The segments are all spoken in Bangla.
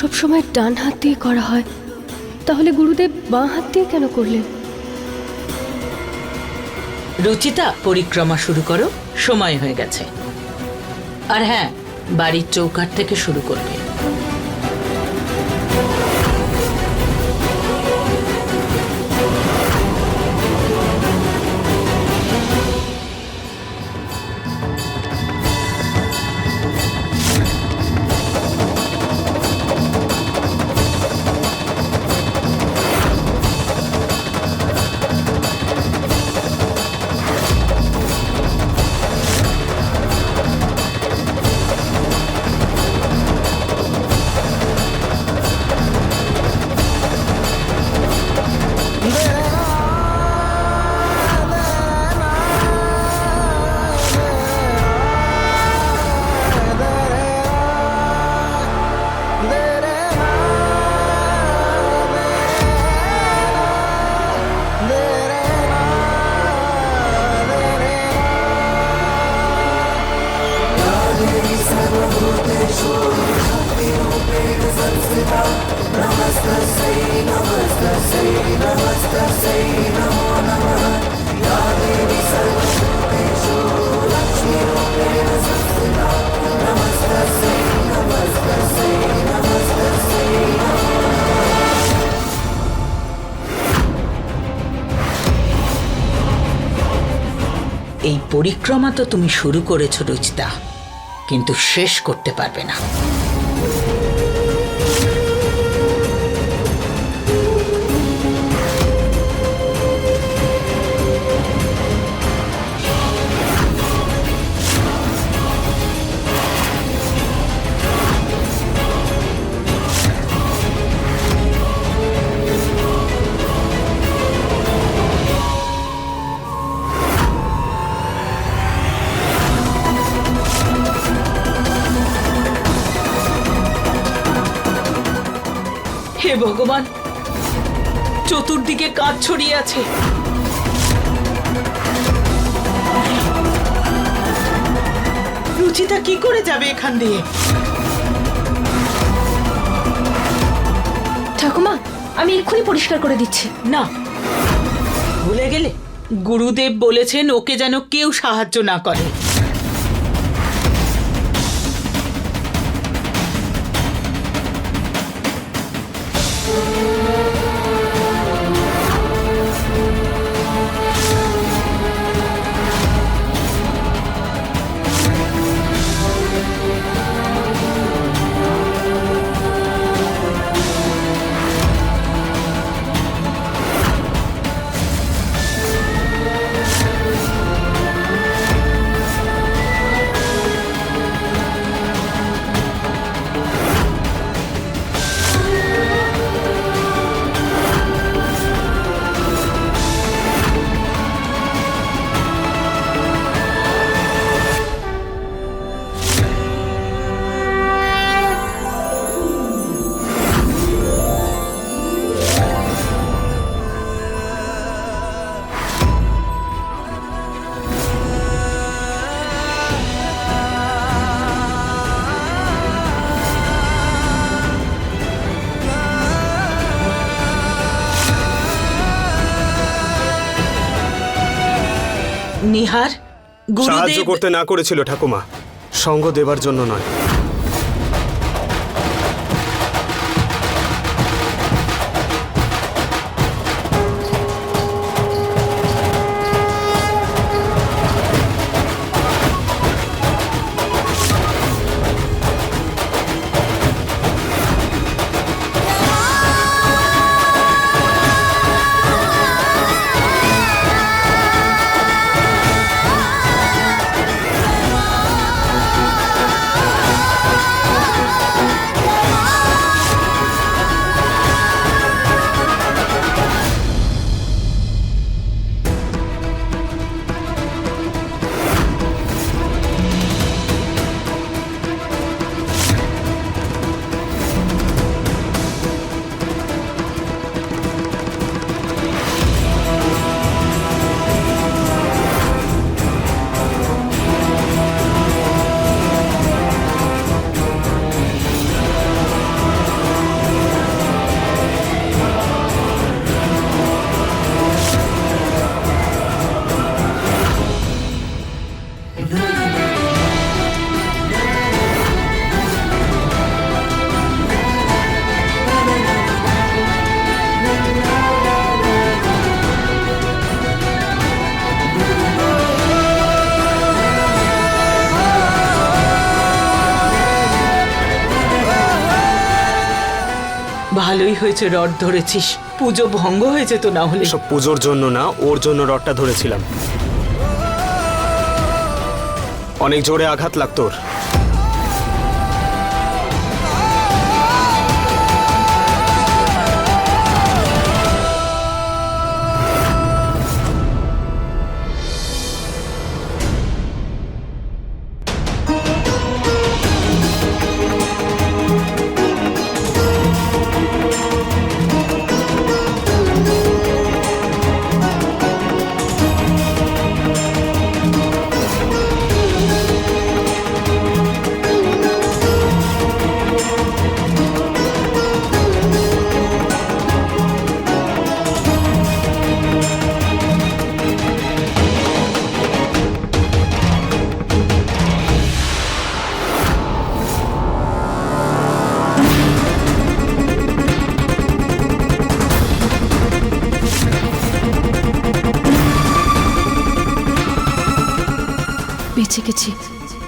সবসময় ডান হাত দিয়ে করা হয়। তাহলে গুরুদেব বাঁ হাত দিয়ে কেন করলেন? রুচিতা, পরিক্রমা শুরু করো। সময় হয়ে গেছে। আর হ্যাঁ বাড়ির চৌকাট থেকে শুরু করবে। পরিক্রমা তো তুমি শুরু করেছ রুচিতা কিন্তু শেষ করতে পারবে না। ভগবান। চতুর্দিকে কাজ ছড়িয়ে আছে। রুচিতা কি করে যাবে এখান দিয়ে? ঠাকুমা আমি এক্ষুনি পরিষ্কার করে দিচ্ছি। না। ভুলে গেলে? গুরুদেব বলেছেন ওকে যেন কেউ সাহায্য না করে। নিহার সাহায্য করতে না করেছিল ঠাকুমা সঙ্গ দেবার জন্য নয়। হয়েছে রড ধরেছিস। পুজো ভঙ্গ হয়ে যেত না হলে? সব পুজোর জন্য না, ওর জন্য রডটা ধরেছিলাম। অনেক জোরে আঘাত লাগতো ওর। বেঁচে গেছি।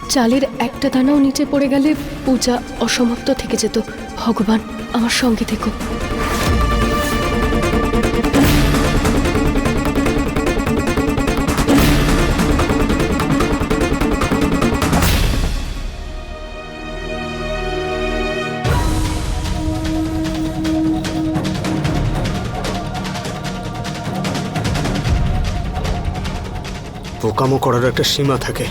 চালের একটা দানাও নিচে পড়ে গেলে পূজা অসমাপ্ত থেকে যেত। ভগবান আমার সঙ্গে থেকো। পোকামো করার একটা সীমা থাকে।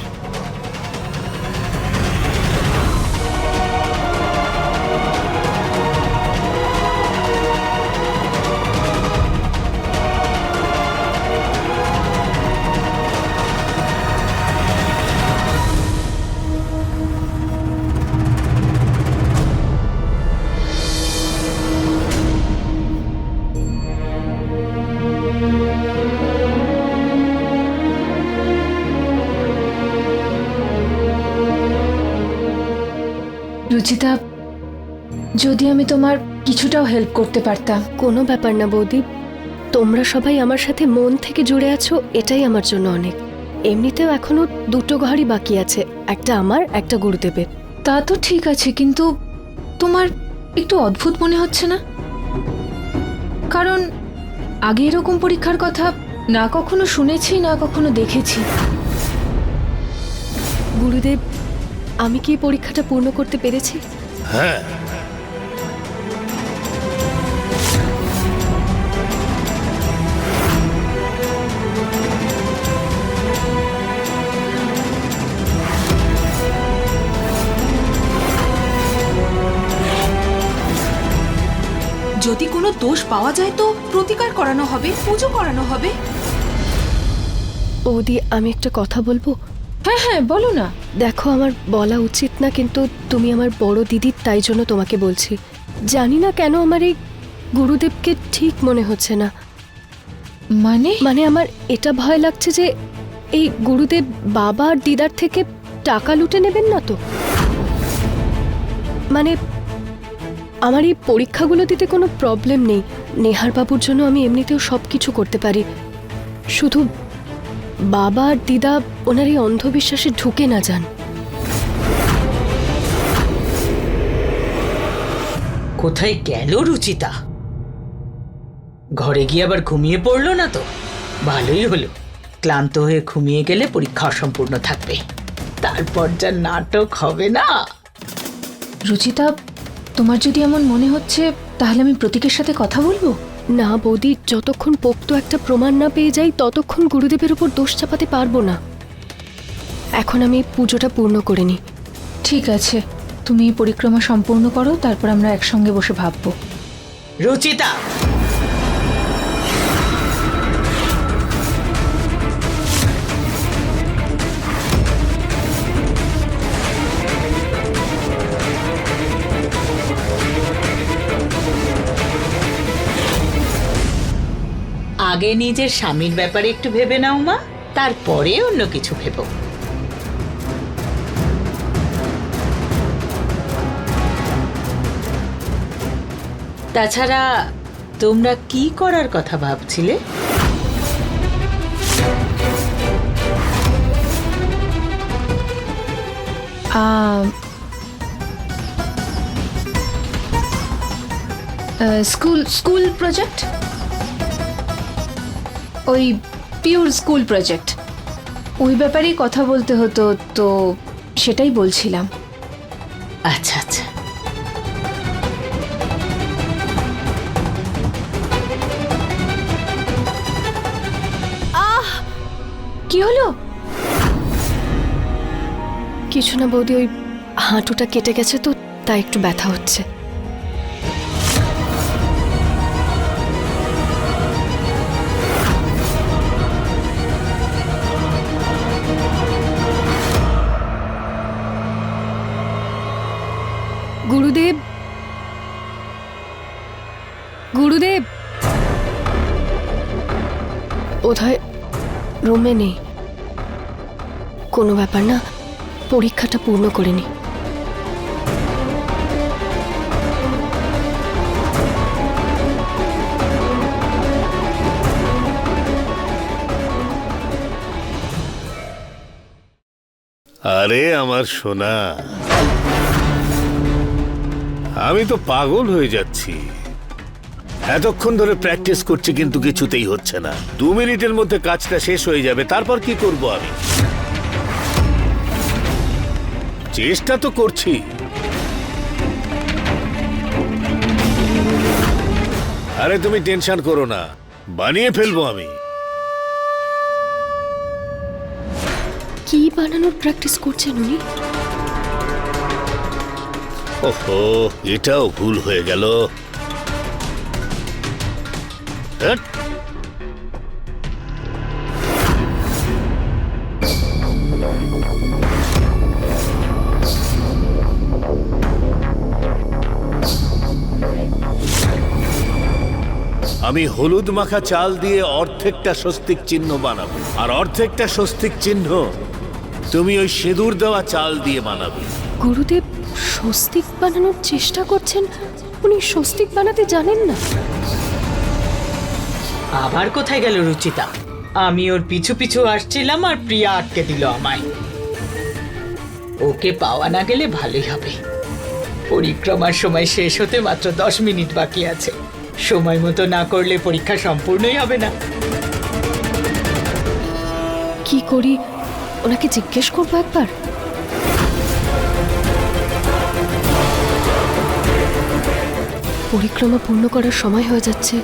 যদি আমি তোমার কিছুটাও হেল্প করতে পারতাম। কোনো ব্যাপার না বৌদি। তোমরা সবাই আমার সাথে মন থেকে জুড়ে আছো এটাই আমার জন্য অনেক। এমনিতেও এখনও দুটো ঘরই বাকি আছে একটা আমার একটা গুরুদেবের। তা তো ঠিক আছে কিন্তু তোমার একটু অদ্ভুত মনে হচ্ছে না? কারণ আগে এরকম পরীক্ষার কথা না কখনো শুনেছি না কখনো দেখেছি। গুরুদেব আমি কি এই পরীক্ষাটা পূর্ণ করতে পেরেছি? হ্যাঁ যদি কোনো দোষ পাওয়া যায় তো প্রতিকার করানো হবে পুজো করানো হবে। বৌদি আমি একটা কথা বলব? হ্যাঁ হ্যাঁ বলো না। দেখো আমার বলা উচিত না কিন্তু তুমি আমার বড় দিদির তাই জন্য তোমাকে বলছি। জানি না কেন আমার এই গুরুদেবকে ঠিক মনে হচ্ছে না। মানে? মানে আমার এটা ভয় লাগছে যে এই গুরুদেব বাবা আর দিদার থেকে টাকা লুটে নেবেন না তো? মানে আমার এই পরীক্ষাগুলো দিতে কোনো প্রবলেম নেই। নেহার বাবুর জন্য আমি এমনিতেও সব কিছু করতে পারি। শুধু বাবা আর দিদা ওনার এই অন্ধবিশ্বাসে ঢুকে না যান। কোথায় গেল রুচিতা? ঘরে গিয়ে আবার ঘুমিয়ে পড়ল না তো? ভালোই হলো। ক্লান্ত হয়ে ঘুমিয়ে গেলে পরীক্ষা অসম্পূর্ণ থাকবে। তারপর যা নাটক হবে না? রুচিতা তোমার যদি এমন মনে হচ্ছে তাহলে আমি প্রতীকের সাথে কথা বলব? না বৌদি যতক্ষণ পোক্ত একটা প্রমাণ না পেয়ে যাই ততক্ষণ গুরুদেবের উপর দোষ চাপাতে পারব না। এখন আমি পুজোটা পূর্ণ করে নিই। ঠিক আছে। তুমি পরিক্রমা সম্পূর্ণ করো তারপর আমরা একসঙ্গে বসে ভাববো। রুচিতা! আগে নিজের স্বামীর ব্যাপারে একটু ভেবে নাও, মা। তারপরে অন্য কিছু ভেবো। তাছাড়া তোমরা কি করার কথা ভাবছিলে? School school project? ওই পিওর স্কুল প্রজেক্ট। ওই ব্যাপারেই কথা বলতে হতো তো সেটাই বলছিলাম। আচ্ছা আচ্ছা। কি হলো? কিছু না বৌদি ওই হাঁটুটা কেটে গেছে তো তাই একটু ব্যথা হচ্ছে। রুমে নেই। কোনো ব্যাপার না, পরীক্ষাটা পূর্ণ করে নি। আরে আমার সোনা, আমি তো পাগল হয়ে যাচ্ছি। এতক্ষণ ধরে প্র্যাকটিস করছি কিন্তু কিছুতেই হচ্ছে না। দু মিনিটের মধ্যে কাজটা শেষ হয়ে যাবে তারপর কি করব আমি? চেষ্টা তো করছি। আরে তুমি টেনশন করো না বানিয়ে ফেলব আমি। কি বানানোর প্র্যাকটিস করছেন উনি? ওহো এটাও ভুল হয়ে গেল। আমি হলুদ মাখা চাল দিয়ে অর্ধেকটা স্বস্তিক চিহ্ন বানাবো। আর অর্ধেকটা স্বস্তিক চিহ্ন তুমি ওই সিঁদুর দেওয়া চাল দিয়ে বানাবে। গুরুদেব, স্বস্তিক বানানোর চেষ্টা করছেন? উনি স্বস্তিক বানাতে জানেন না। আবার কোথায় গেল রুচিতা? আমি ওর পিছু পিছু আসছিলাম আর প্রিয়া আটকে দিল আমায়। ওকে পাওয়া না গেলে ভালোই হবে। পরিক্রমার সময় শেষ হতে মাত্র দশ মিনিট বাকি আছে। সময় মতো না করলে পরীক্ষা সম্পূর্ণই হবে না। কি করি? ওনাকে জিজ্ঞেস করব একবার? পরিক্রমা পূর্ণ করার সময় হয়ে যাচ্ছে।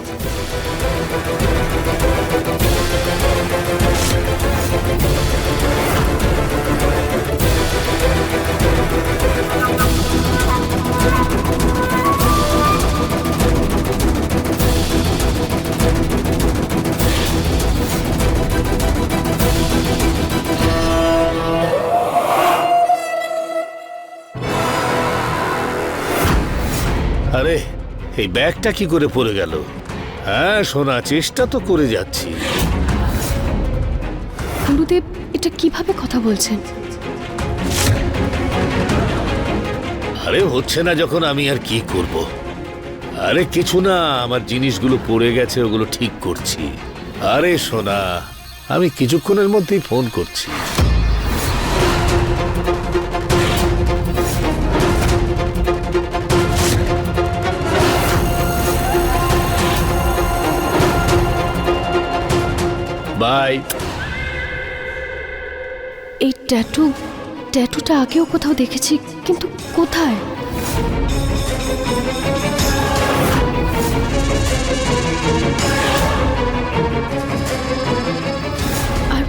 এই ব্যাগটা কি করে পড়ে গেল? হ্যাঁ শোনা চেষ্টা তো করে যাচ্ছি। গুরুদেব এটা কীভাবে কথা বলছেন? আরে হচ্ছে না যখন আমি আর কি করব। আরে কিছু না আমার জিনিসগুলো পড়ে গেছে ওগুলো ঠিক করছি। আরে সোনা আমি কিছুক্ষণের মধ্যেই ফোন করছি। বাই এই ট্যাটু, ট্যাটুটা আগেও কোথাও দেখেছি, কিন্তু কোথায়? আর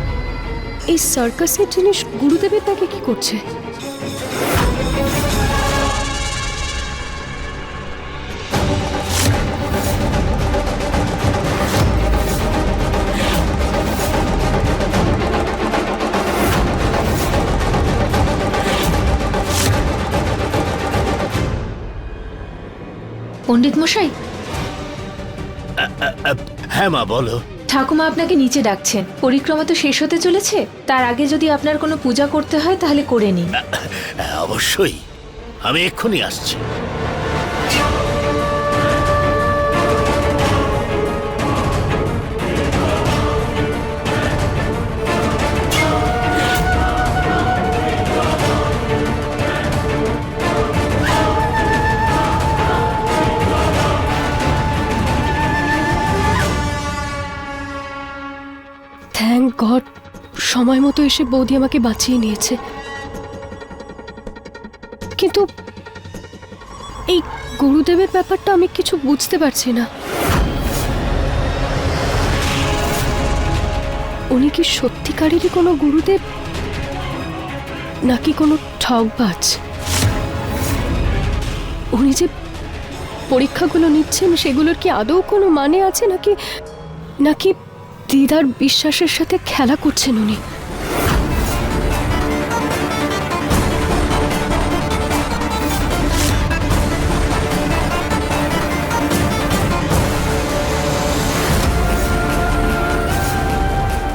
এই সার্কাসের জিনিস গুরুদেবের তাকে কি করছে? পণ্ডিত মশাই হ্যাঁ মা বলো। ঠাকুমা আপনাকে নিচে ডাকছেন। পরিক্রমা তো শেষ হতে চলেছে। তার আগে যদি আপনার কোনো পূজা করতে হয় তাহলে করে নিন। অবশ্যই। আমি এক্ষুনি আসছি। সময় মতো এসে বৌদি আমাকে বাঁচিয়ে নিয়েছে। কিন্তু এই গুরুদেবের ব্যাপারটা আমি কিছু বুঝতে পারছি না। উনি কি সত্যিকারেরই কোনো গুরুদেব? নাকি কোনো ঠকবাজ? উনি যে পরীক্ষাগুলো নিচ্ছেন, সেগুলোর কি আদৌ কোনো মানে আছে? নাকি নাকি দিদার বিশ্বাসের সাথে খেলা করছেন উনি।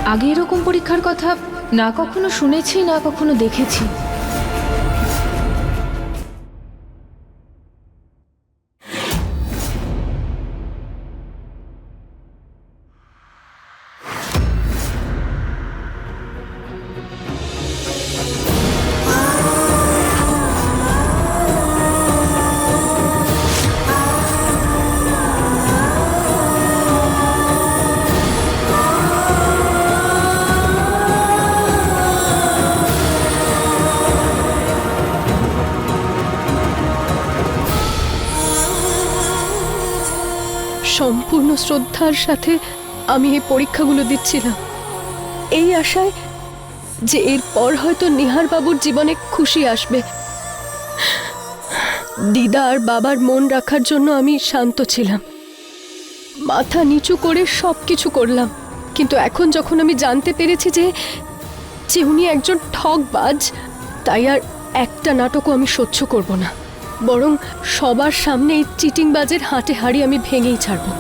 আগে এরকম পরীক্ষার কথা না কখনো শুনেছি, না কখনো দেখেছি। সম্পূর্ণ শ্রদ্ধার সাথে আমি এই পরীক্ষাগুলো দিচ্ছিলাম। এই আশায় যে এরপর হয়তো নিহার বাবুর জীবনে খুশি আসবে। দিদা আর বাবার মন রাখার জন্য আমি শান্ত ছিলাম। মাথা নিচু করে সব কিছু করলাম। কিন্তু এখন যখন আমি জানতে পেরেছি যে যে উনি একজন ঠকবাজ তাই আর একটা নাটকও আমি সহ্য করব না। বরং সবার সামনে এই চিটিংবাজের হাটে হাড়ি আমি ভেঙেই ছাড়বো।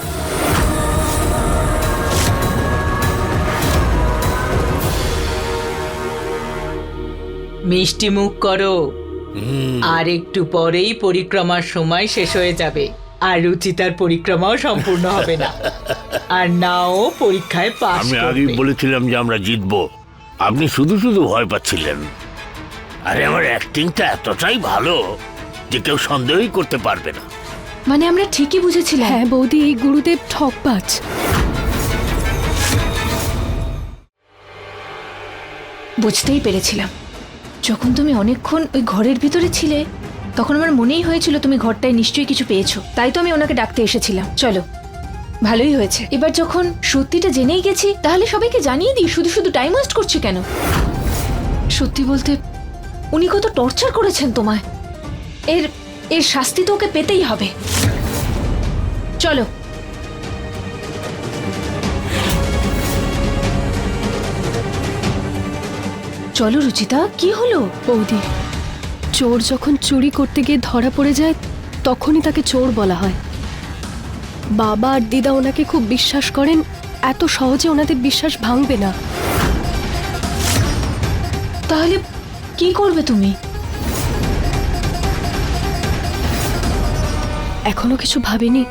মিষ্টি মুখ করো। আর একটু পরেই পরিক্রমার সময় শেষ হয়ে যাবে। আর রুচিতার পরিক্রমাও সম্পূর্ণ হবে না। আর নাও পরীক্ষায় পাস আমি আগেই বলেছিলাম যে আমরা জিতবো। আপনি শুধু শুধু ভয় পাচ্ছিলেন। আরে আমার অ্যাক্টিংটা এতটাই ভালো। যে কেউ সন্দেহই করতে পারবে না। মানে আমরা ঠিকই বুঝেছিলাম। হ্যাঁ বৌদি এই গুরুদেব ঠকবাজ। বুঝতেই পেরেছিলাম। যখন তুমি অনেকক্ষণ ওই ঘরের ভিতরে ছিলে তখন আমার মনেই হয়েছিল তুমি ঘরটায় নিশ্চয়ই কিছু পেয়েছ। তাই তো আমি ওনাকে ডাকতে এসেছিলাম। চলো ভালোই হয়েছে। এবার যখন সত্যিটা জেনেই গেছি তাহলে সবাইকে জানিয়ে দিই শুধু শুধু টাইম ওয়েস্ট করছি কেন? সত্যি বলতে উনি কত টর্চার করেছেন তোমায়। এর এর শাস্তি তো ওকে পেতেই হবে। চলো। চলো, রুচিতা, কি হলো? বৌদি, চোর যখন চুরি করতে গিয়ে ধরা পড়ে যায়, তখনই তাকে চোর বলা হয়। বাবা আর দিদা ওনাকে খুব বিশ্বাস করেন, এত সহজে ওনাদের বিশ্বাস ভাঙবে না। তাহলে কি করবে তুমি? এখনও কিছু ভাবিনি।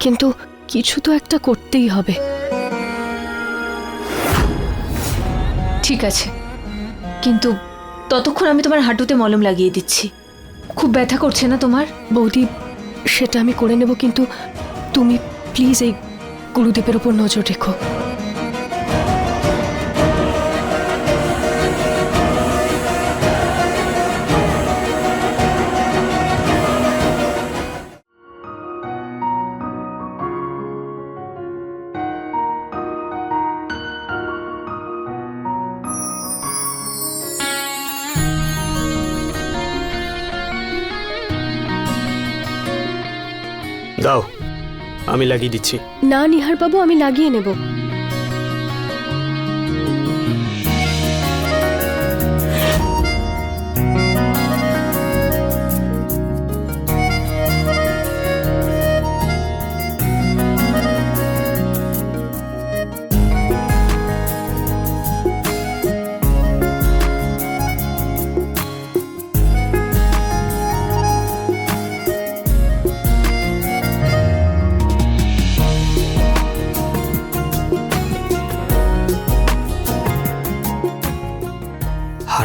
কিন্তু কিছু তো একটা করতেই হবে। ঠিক আছে। কিন্তু ততক্ষণ আমি তোমার হাঁটুতে মলম লাগিয়ে দিচ্ছি। খুব ব্যথা করছে না তোমার? বৌদি, সেটা আমি করে নেব, কিন্তু তুমি প্লিজ এই গুরুদেবের উপর নজর রেখো। দাও আমি লাগিয়ে দিচ্ছি। না নিহার বাবু আমি লাগিয়ে নেব।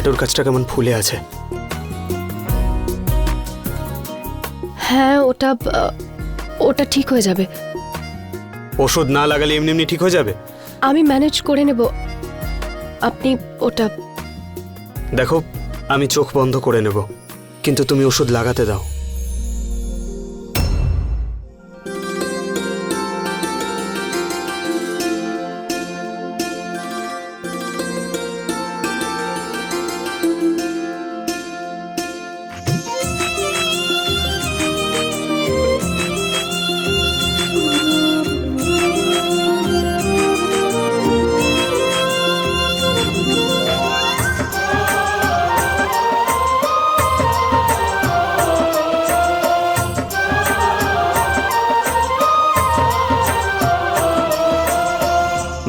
হাঁটুর কাছটা কেমন ফুলে আছে? হ্যাঁ ওটা ওটা ঠিক হয়ে যাবে। ওষুধ না লাগালে এমনি এমনি ঠিক হয়ে যাবে? আমি ম্যানেজ করে নেব। আপনি ওটা দেখো আমি চোখ বন্ধ করে নেব। কিন্তু তুমি ওষুধ লাগাতে দাও।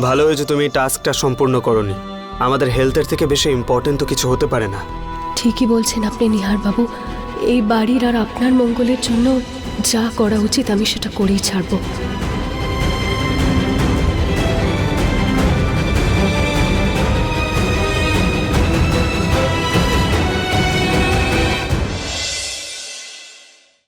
ভালো হয়েছে তুমি এই টাস্কটা সম্পূর্ণ করনি। আমাদের হেলথের থেকে বেশি ইম্পর্টেন্ট তো কিছু হতে পারে না। ঠিকই বলছেন আপনি নিহার বাবু এই বাড়ির আর আপনার মঙ্গলের জন্য যা করা উচিত আমি সেটা করেই ছাড়বো।